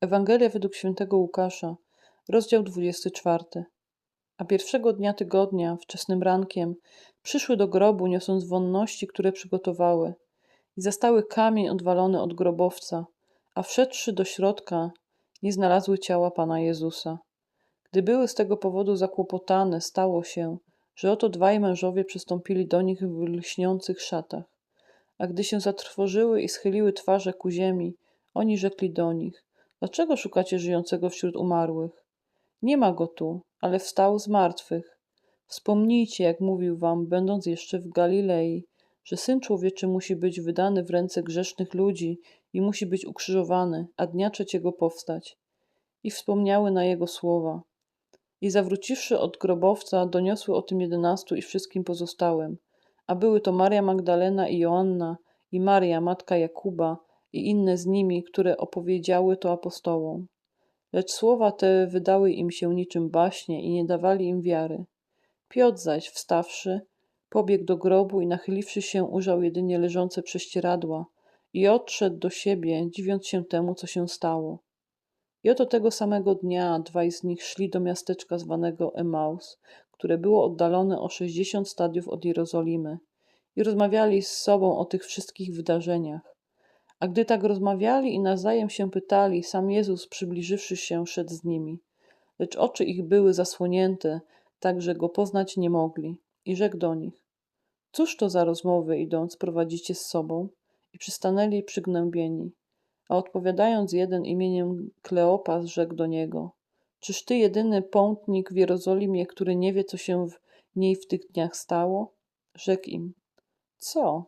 Ewangelia według świętego Łukasza, rozdział 24. A pierwszego dnia tygodnia, wczesnym rankiem, przyszły do grobu, niosąc wonności, które przygotowały, i zastały kamień odwalony od grobowca, a wszedłszy do środka, nie znalazły ciała Pana Jezusa. Gdy były z tego powodu zakłopotane, stało się, że oto dwaj mężowie przystąpili do nich w lśniących szatach. A gdy się zatrwożyły i schyliły twarze ku ziemi, oni rzekli do nich, Dlaczego szukacie żyjącego wśród umarłych? Nie ma go tu, ale wstał z martwych. Wspomnijcie, jak mówił wam, będąc jeszcze w Galilei, że syn człowieczy musi być wydany w ręce grzesznych ludzi i musi być ukrzyżowany, a dnia trzeciego powstać. I wspomniały na jego słowa. I zawróciwszy od grobowca, doniosły o tym jedenastu i wszystkim pozostałym. A były to Maria Magdalena i Joanna, i Maria, matka Jakuba, i inne z nimi, które opowiedziały to apostołom. Lecz słowa te wydały im się niczym baśnie i nie dawali im wiary. Piotr zaś, wstawszy, pobiegł do grobu i nachyliwszy się, ujrzał jedynie leżące prześcieradła i odszedł do siebie, dziwiąc się temu, co się stało. I oto tego samego dnia dwaj z nich szli do miasteczka zwanego Emaus, które było oddalone o sześćdziesiąt stadiów od Jerozolimy, i rozmawiali z sobą o tych wszystkich wydarzeniach. A gdy tak rozmawiali i nawzajem się pytali, sam Jezus, przybliżywszy się, szedł z nimi. Lecz oczy ich były zasłonięte, tak że go poznać nie mogli. I rzekł do nich: Cóż to za rozmowy idąc prowadzicie z sobą? I przystanęli przygnębieni. A odpowiadając jeden imieniem Kleopas, rzekł do niego: Czyż ty jedyny pątnik w Jerozolimie, który nie wie, co się w niej w tych dniach stało? Rzekł im: Co?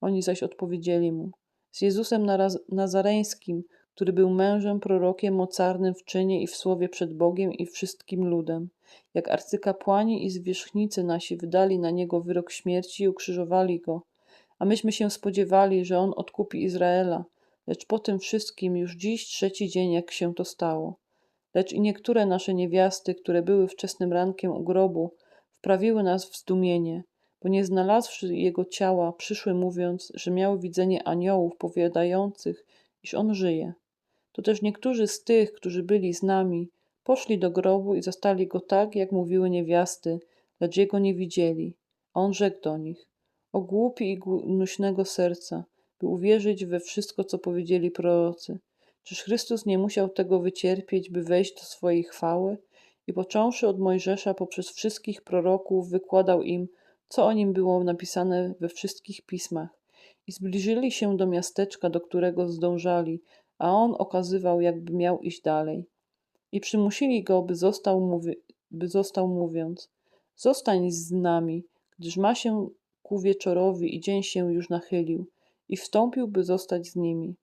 Oni zaś odpowiedzieli mu: z Jezusem Nazareńskim, który był mężem, prorokiem, mocarnym w czynie i w słowie przed Bogiem i wszystkim ludem. Jak arcykapłani i zwierzchnicy nasi wydali na niego wyrok śmierci i ukrzyżowali go, a myśmy się spodziewali, że on odkupi Izraela, lecz po tym wszystkim już dziś trzeci dzień, jak się to stało. Lecz i niektóre nasze niewiasty, które były wczesnym rankiem u grobu, wprawiły nas w zdumienie – bo nie znalazłszy jego ciała, przyszły mówiąc, że miały widzenie aniołów powiadających, iż on żyje. To też niektórzy z tych, którzy byli z nami, poszli do grobu i zastali go tak, jak mówiły niewiasty, lecz jego nie widzieli. A on rzekł do nich: O głupi i gnuśnego serca, by uwierzyć we wszystko, co powiedzieli prorocy. Czyż Chrystus nie musiał tego wycierpieć, by wejść do swojej chwały? I począwszy od Mojżesza poprzez wszystkich proroków, wykładał im, co o nim było napisane we wszystkich pismach. I zbliżyli się do miasteczka, do którego zdążali, a on okazywał, jakby miał iść dalej. I przymusili go, by został, mówi- by został mówiąc: Zostań z nami, gdyż ma się ku wieczorowi i dzień się już nachylił. I wstąpił, by zostać z nimi.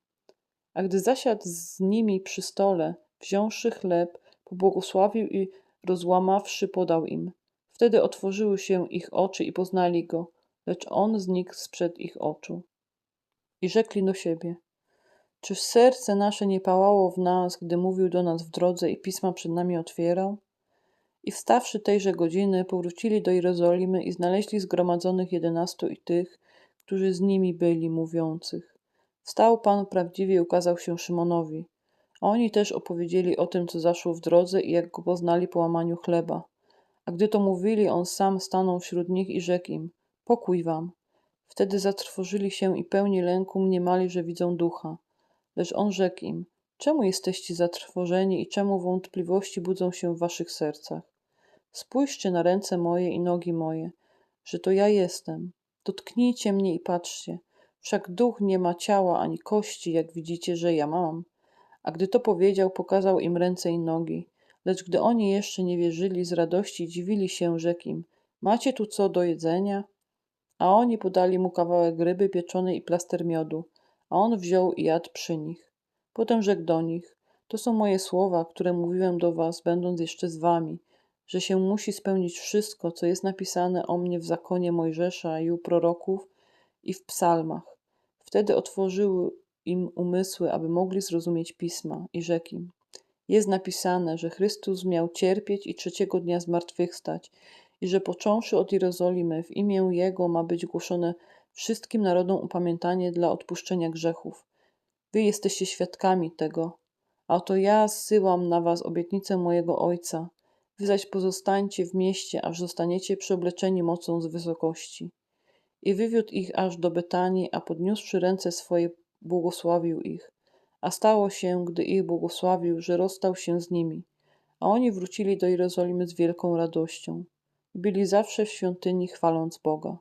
A gdy zasiadł z nimi przy stole, wziąwszy chleb, pobłogosławił i rozłamawszy, podał im. Wtedy otworzyły się ich oczy i poznali go, lecz on znikł sprzed ich oczu. I rzekli do siebie: Czyż serce nasze nie pałało w nas, gdy mówił do nas w drodze i pisma przed nami otwierał? I wstawszy tejże godziny, powrócili do Jerozolimy i znaleźli zgromadzonych jedenastu i tych, którzy z nimi byli, mówiących. Wstał Pan prawdziwie i ukazał się Szymonowi. Oni też opowiedzieli o tym, co zaszło w drodze i jak go poznali po łamaniu chleba. A gdy to mówili, on sam stanął wśród nich i rzekł im: Pokój wam. Wtedy zatrwożyli się i pełni lęku mniemali, że widzą ducha. Lecz on rzekł im: Czemu jesteście zatrwożeni i czemu wątpliwości budzą się w waszych sercach? Spójrzcie na ręce moje i nogi moje, że to ja jestem. Dotknijcie mnie i patrzcie. Wszak duch nie ma ciała ani kości, jak widzicie, że ja mam. A gdy to powiedział, pokazał im ręce i nogi. Lecz gdy oni jeszcze nie wierzyli, z radości dziwili się, rzekł im, macie tu co do jedzenia? A oni podali mu kawałek ryby pieczonej i plaster miodu, a on wziął i jadł przy nich. Potem rzekł do nich, to są moje słowa, które mówiłem do was, będąc jeszcze z wami, że się musi spełnić wszystko, co jest napisane o mnie w zakonie Mojżesza i u proroków i w psalmach. Wtedy otworzyły im umysły, aby mogli zrozumieć pisma i rzekł im, jest napisane, że Chrystus miał cierpieć i trzeciego dnia zmartwychwstać i że począwszy od Jerozolimy w imię Jego ma być głoszone wszystkim narodom upamiętanie dla odpuszczenia grzechów. Wy jesteście świadkami tego. A oto ja zsyłam na was obietnicę mojego Ojca. Wy zaś pozostańcie w mieście, aż zostaniecie przeobleczeni mocą z wysokości. I wywiódł ich aż do Betanii, a podniósłszy ręce swoje, błogosławił ich. A stało się, gdy ich błogosławił, że rozstał się z nimi. A oni wrócili do Jerozolimy z wielką radością. Byli zawsze w świątyni, chwaląc Boga.